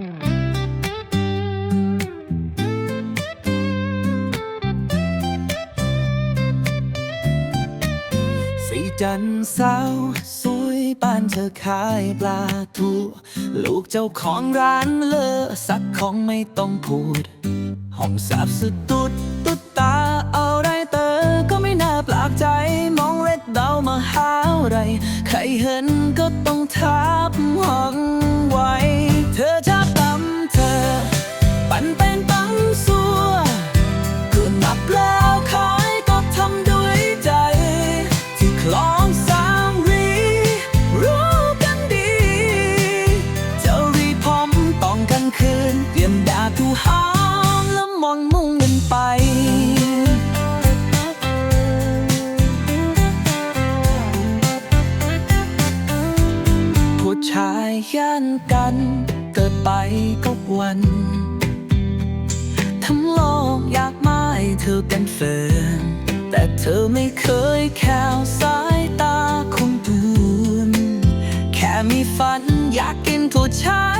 สีจันทร์เสาวสวยปานเธอขายปลาทูลูกเจ้าของร้านเลอสักของไม่ต้องพูด ห้องสาบสุดตุดตุดตาเอาไรเตอก็ไม่น่าแปลกใจ มองเล็ดเดามาหาอะไร ใครเห็นก็ต้องทับหวังว้เหอมแล้วมองมุ่งเงินไป ผู้ชายย่านกัน เกิดไปก็วัน ทั้งโลกอยากมาเธอเป็นแฟนแต่เธอไม่เคยแค่วสายตาคนอื่นแค่มีฝันอยากกินผู้ชาย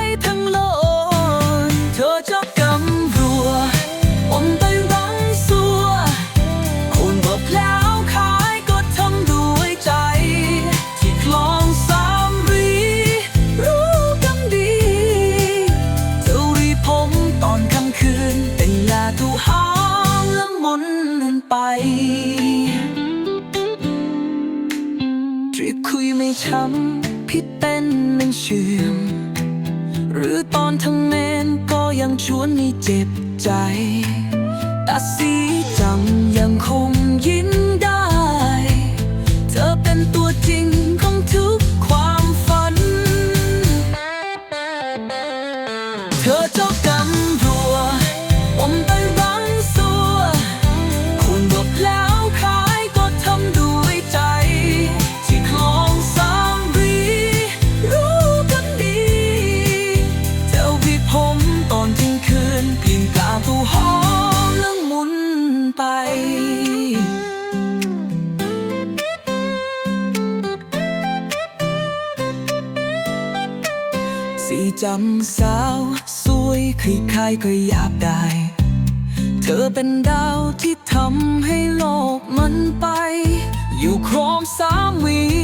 คุยไม่ช้ำพิษเต้นนั่งเชื่อม หรือตอนทั้งเมนก็ยังชวนให้เจ็บใจตาสีจำยัง จำสาวสวยใครๆก็อยากได้ เธอเป็นดาวที่ทำให้โลกมันไป อยู่โครงสามวี